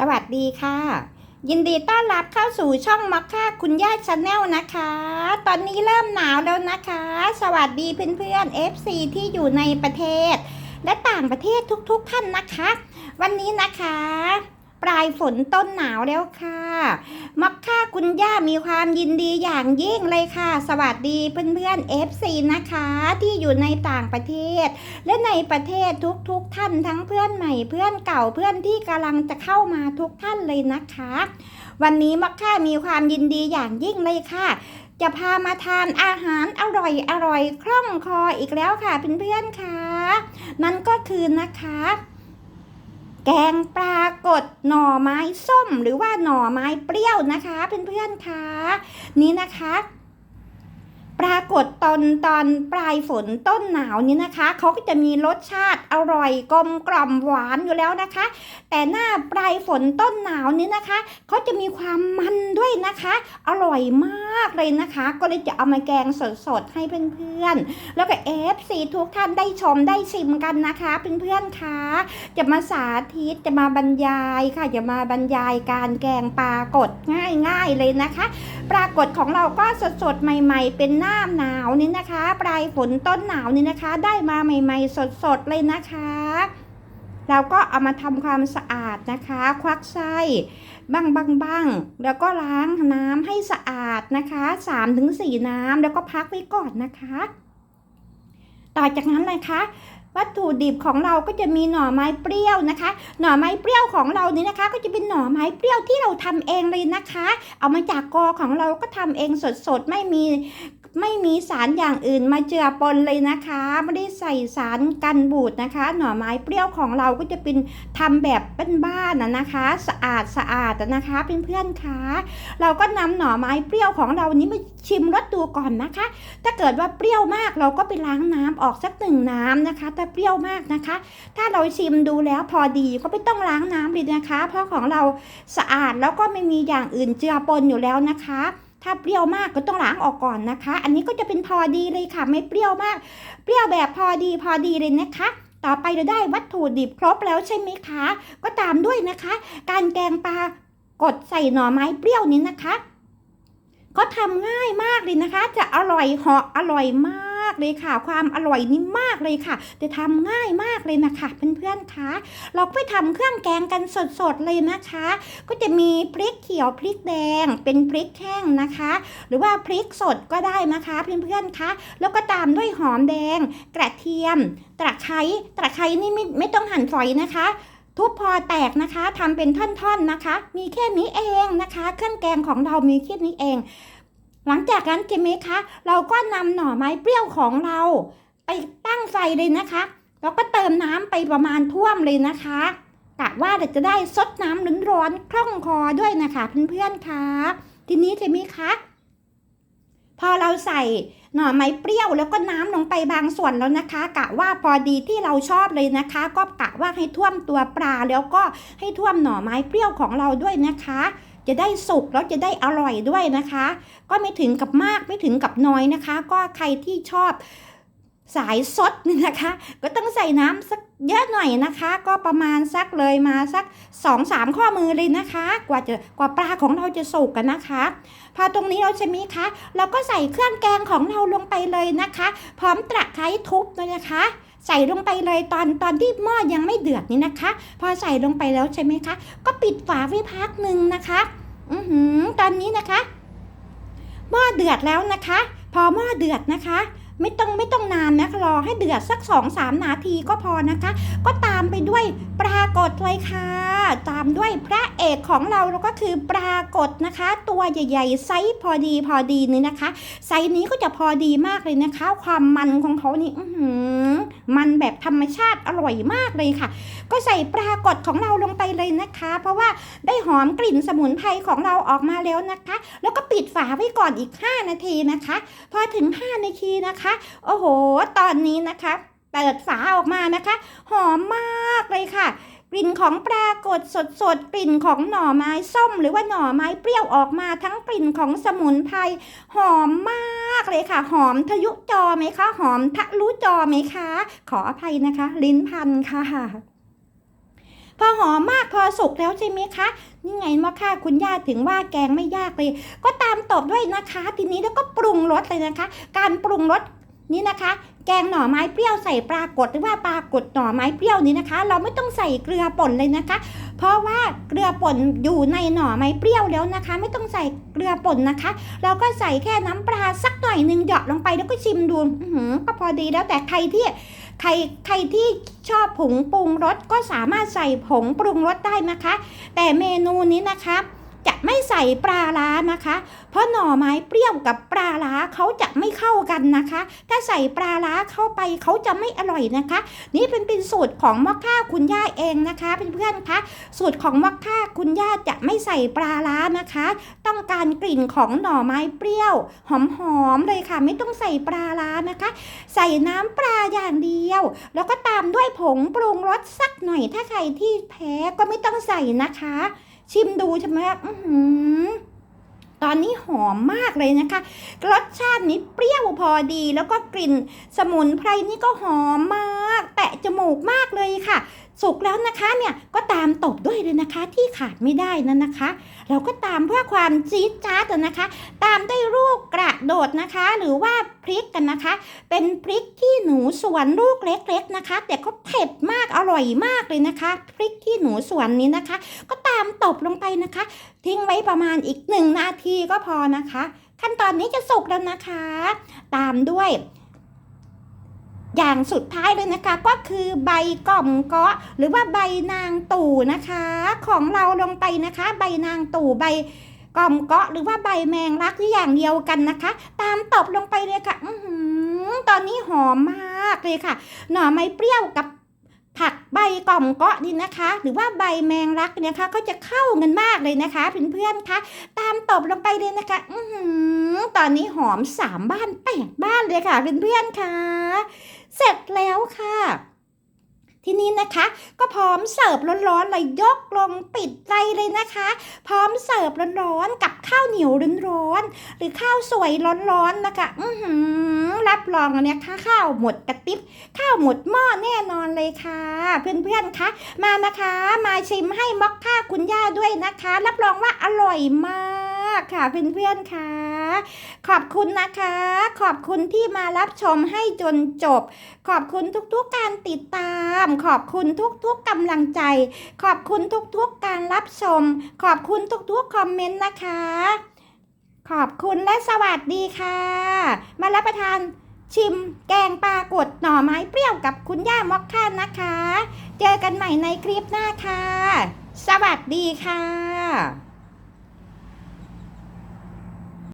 สวัสดีค่ะ ยินดีต้อนรับเข้าสู่ช่องมักค่าคุณย่าชาแนลนะคะ ตอนนี้เริ่มหนาวแล้วนะคะ สวัสดีเพื่อนๆ FC ที่อยู่ในประเทศ และต่างประเทศทุกๆท่านนะคะ วันนี้นะคะ ลายฝนต้นหนาวแล้วค่ะมักค่าคุณย่ามีความยินดีอย่างยิ่งเลยค่ะ สวัสดีเพื่อนๆ FC นะคะ ที่อยู่ในต่างประเทศ และในประเทศทุกๆทท่านทั้งเพื่อนใหม่เพื่อนเก่าเพื่อนที่กำลังจะเข้ามาทุกท่านเลยนะคะ วันนี้มักค่ามีความยินดีอย่างยิ่งเลยค่ะจะพามาทานอาหารอร่อยอร่อยคล่องคออีกแล้วค่ะเพื่อนๆค่ะนั่นก็คือนะคะ แกงปลากดหน่อไม้ส้ม หรือว่าหน่อไม้เปรี้ยวนะคะเพื่อนๆคะนี่นะคะ ปรากฏตอนตอนปลายฝนต้นหนาวนี้นะคะ เขาก็จะมีรสชาติอร่อยกลมกล่อมหวานอยู่แล้วนะคะ แต่หน้าปลายฝนต้นหนาวนี้นะคะ เขาจะมีความมันด้วยนะคะ อร่อยมากเลยนะคะ ก็เลยจะเอามาแกงสดๆให้เพื่อนๆ แล้วก็เอฟซีทุกท่านได้ชมได้ชิมกันนะคะเพื่อนๆคะจะมาสาธิตจะมาบรรยายค่ะจะมาบรรยายการแกงปลากดง่ายๆเลยนะคะ ปรากฏของเราก็สดๆใหม่ ๆ เป็นหน้าหนาวนี่นะคะ ปลายฝนต้นหนาวนี่นะคะ ได้มาใหม่ ๆ สดๆเลยนะคะเราก็เอามาทำความสะอาดนะคะ ควักไส้บ้างบ้างบ้างแล้วก็ล้างน้ำให้สะอาดนะคะ3-4น้ำแล้วก็พักไว้ก่อนนะคะ ต่อจากนั้นนะคะวัตถุดิบของเราก็จะมีหน่อไม้เปรี้ยวนะคะ หน่อไม้เปรี้ยวของเรานี่นะคะ ก็จะเป็นหน่อไม้เปรี้ยวที่เราทำเองเลยนะคะ เอามาจากกอของเราก็ทำเองสดๆ ไม่มี ไม่มีสารอย่างอื่นมาเจือปนเลยนะคะ ไม่ได้ใส่สารกันบูดนะคะ หน่อไม้เปรี้ยวของเราก็จะเป็นทำแบบเป็นบ้านนะนะคะ สะอาดสะอาดนะคะเพื่อนๆคะเราก็นำหน่อไม้เปรี้ยวของเรานี้มาชิมรสดูก่อนนะคะ ถ้าเกิดว่าเปรี้ยวมากเราก็ไปล้างน้ำออกสักหนึ่งน้ำนะคะ ถ้าเปรี้ยวมากนะคะ ถ้าเราชิมดูแล้วพอดีก็ไม่ต้องล้างน้ำเลยนะคะ เพราะของเราสะอาดแล้วก็ไม่มีอย่างอื่นเจือปนอยู่แล้วนะคะ ถ้าเปรี้ยวมากก็ต้องล้างออกก่อนนะคะ อันนี้ก็จะเป็นพอดีเลยค่ะ ไม่เปรี้ยวมาก เปรี้ยวแบบพอดีพอดีเลยนะคะ ต่อไปเราได้วัตถุดิบครบแล้วใช่ไหมคะ ก็ตามด้วยนะคะ การแกงปลากดใส่หน่อไม้เปรี้ยวนี้นะคะ ก็ทำง่ายมากเลยนะคะ จะอร่อยเหาะอร่อยมาก เลยค่ะ ความอร่อยนี่มากเลยค่ะจะทำง่ายมากเลยนะคะเพื่อนๆคะเราไปทำเครื่องแกงกันสดๆเลยนะคะ ก็จะมีพริกเขียวพริกแดง เป็นพริกแห้งนะคะ หรือว่าพริกสดก็ได้นะคะเพื่อนๆคะแล้วก็ตามด้วยหอมแดง กระเทียม ตะไคร้ตะไคร้นี่ไม่ไม่ต้องหั่นฝอยนะคะทุบพอแตกนะคะทำเป็นท่อนๆนะคะ มีแค่นี้เองนะคะ เครื่องแกงของเรามีแค่นี้เอง หลังจากนั้นใช่ไหมคะ เราก็นำหน่อไม้เปรี้ยวของเรา ไปตั้งไฟเลยนะคะ แล้วก็เติมน้ำไปประมาณท่วมเลยนะคะกะว่าจะได้ซดน้ำร้อนๆคล่องคอด้วยนะคะเพื่อนๆคะทีนี้ใช่ไหมคะพอเราใส่หน่อไม้เปรี้ยวแล้วก็น้ำลงไปบางส่วนแล้วนะคะ กะว่าพอดีที่เราชอบเลยนะคะ ก็กะว่าให้ท่วมตัวปลาแล้วก็ให้ท่วมหน่อไม้เปรี้ยวของเราด้วยนะคะ จะได้สุกแล้วจะได้อร่อยด้วยนะคะ ก็ไม่ถึงกับมากไม่ถึงกับน้อยนะคะ ก็ใครที่ชอบสายสดนี่นะคะ ก็ต้องใส่น้ำสักเยอะหน่อยนะคะ ก็ประมาณสักเลยมาสัก2อสามข้อมือเลยนะคะ กว่าจะกว่าปลาของเราจะสุกกันนะคะ พอตรงนี้เราใช่ไหมคะ เราก็ใส่เครื่องแกงของเราลงไปเลยนะคะ พร้อมตะไคร้ทุบเลยนะคะใส่ลงไปเลยตอนตอนที่หม้อยังไม่เดือดนี่นะคะ พอใส่ลงไปแล้วใช่ไหมคะ ก็ปิดฝาไว้พักหนึ่งนะคะ อือหือตอนนี้นะคะ หม้อเดือดแล้วนะคะ พอหม้อเดือดนะคะ ไม่ต้องไม่ต้องนานนะคะรอให้เดือดสัก2อสามนาทีก็พอนะคะ ก็ตามไปด้วยปรากฏเลยค่ะ ตามด้วยพระเอกของเราแล้วก็คือปรากฏนะคะ ตัวใหญ่ๆไซส์พอดีพอดีนี่นะคะ ไซส์นี้ก็จะพอดีมากเลยนะคะ ความมันของเขานี่อื้อหือมันแบบธรรมชาติอร่อยมากเลยค่ะ ก็ใส่ปรากฏของเราลงไปเลยนะคะ เพราะว่าได้หอมกลิ่นสมุนไพรของเราออกมาแล้วนะคะ แล้วก็ปิดฝาไว้ก่อนอีก 5 นาทีนะคะ พอถึง 5 นาทีนะคะโอ้โห ตอนนี้นะคะเปิดฝาออกมานะคะ หอมมากเลยค่ะ กลิ่นของปรากฏสดๆกลิ่นของหน่อไม้ส้ม หรือว่าหน่อไม้เปรี้ยวออกมาทั้งกลิ่นของสมุนไพรหอมมากเลยค่ะ หอมทะยุจอไหมคะ หอมทะลุจอไหมคะ ขออภัยนะคะ ลิ้นพันค่ะพอหอมมากพอสุกแล้วใช่ไหมคะ นี่ไงมะค่าคุณย่าถึงว่าแกงไม่ยากเลย ก็ตามตบด้วยนะคะ ทีนี้แล้วก็ปรุงรสเลยนะคะ การปรุงรส นี่นะคะ แกงหน่อไม้เปรี้ยวใส่ปลากดหรือว่าปลากดหน่อไม้เปรี้ยวนี้นะคะ เราไม่ต้องใส่เกลือป่นเลยนะคะ เพราะว่าเกลือป่นอยู่ในหน่อไม้เปรี้ยวแล้วนะคะ ไม่ต้องใส่เกลือป่นนะคะ เราก็ใส่แค่น้ำปลาสักหน่อยหนึ่งหยอดลงไปแล้วก็ชิมดูอื้อหือก็พอดีแล้วแต่ใครที่ใครใครที่ชอบผงปรุงรสก็สามารถใส่ผงปรุงรสได้นะคะ แต่เมนูนี้นะคะ จะไม่ใส่ปลาร้านะคะ เพราะหน่อไม้เปรี้ยวกับปลาร้าเขาจะไม่เข้ากันนะคะ ถ้าใส่ปลาร้าเข้าไปเขาจะไม่อร่อยนะคะ นี่เป็นเป็นสูตรของมอคค่าคุณย่าเองนะคะเพื่อนๆคะสูตรของมอคค่าคุณย่าจะไม่ใส่ปลาร้านะคะ ต้องการกลิ่นของหน่อไม้เปรี้ยว หอมๆเลยค่ะ ไม่ต้องใส่ปลาร้านะคะ ใส่น้ำปลาอย่างเดียว แล้วก็ตามด้วยผงปรุงรสสักหน่อยถ้าใครที่แพ้ก็ไม่ต้องใส่นะคะ ชิมดูใช่ไหมอื้อหือตอนนี้หอมมากเลยนะคะ รสชาตินี้เปรี้ยวพอดี แล้วก็กลิ่นสมุนไพรนี่ก็หอมมาก แตะจมูกมากเลยค่ะ สุกแล้วนะคะเนี่ยก็ตามตบด้วยเลยนะคะที่ขาดไม่ได้นั่นนะคะ เราก็ตามเพื่อความจี๊ดจ๊าดนะคะ ตามด้วยลูกกระโดดนะคะ หรือว่าพริกกันนะคะ เป็นพริกขี้หนูสวนลูกเล็ก ๆนะคะ แต่ก็เผ็ดมากอร่อยมากเลยนะคะ พริกขี้หนูสวนนี้นะคะ ก็ตามตบลงไปนะคะ ทิ้งไว้ประมาณอีกหนึ่งนาทีก็พอนะคะ ขั้นตอนนี้จะสุกแล้วนะคะ ตามด้วย อย่างสุดท้ายเลยนะคะ ก็คือใบกล่อมเกาะหรือว่าใบนางตู่นะคะ ของเราลงไปนะคะ ใบนางตู่ใบกล่อมเกาะหรือว่าใบแมงลักที่อย่างเดียวกันนะคะ ตามตบลงไปเลยค่ะ อือหือตอนนี้หอมมากเลยค่ะ หน่อไม้เปรี้ยวกับผักใบกล่อมเกาะนี่นะคะ หรือว่าใบแมงลักเนี่ยนะคะก็จะเข้ากันมากเลยนะคะเพื่อนๆคะตามตบลงไปเลยนะคะ อือหือ ตอนนี้หอมสามบ้านแปดบ้านเลยค่ะเพื่อนๆค่ะ เสร็จแล้วค่ะ ทีนี้นะคะ ก็พร้อมเสิร์ฟร้อนๆเลยยกลงปิดไฟเลยนะคะ พร้อมเสิร์ฟร้อนๆกับข้าวเหนียวร้อนๆหรือข้าวสวยร้อนๆนะคะ อือหือรับรองเนี่ยค่ะข้าวหมดกระติบข้าวหมดหม้อแน่นอนเลยค่ะ เพื่อนๆคะมานะคะ มาชิมให้มอกค่าคุณย่าด้วยนะคะ รับรองว่าอร่อยมากากค่ะเพื่อนๆค่ะ ขอบคุณนะคะ ขอบคุณที่มารับชมให้จนจบ ขอบคุณทุกๆการติดตาม ขอบคุณทุกๆกำลังใจ ขอบคุณทุกๆการรับชม ขอบคุณทุกๆคอมเมนต์นะคะ ขอบคุณและสวัสดีค่ะ มารับประทานชิมแกงปลากดหน่อไม้เปรี้ยวกับคุณย่ามอกค่านะคะ เจอกันใหม่ในคลิปหน้าค่ะ สวัสดีค่ะ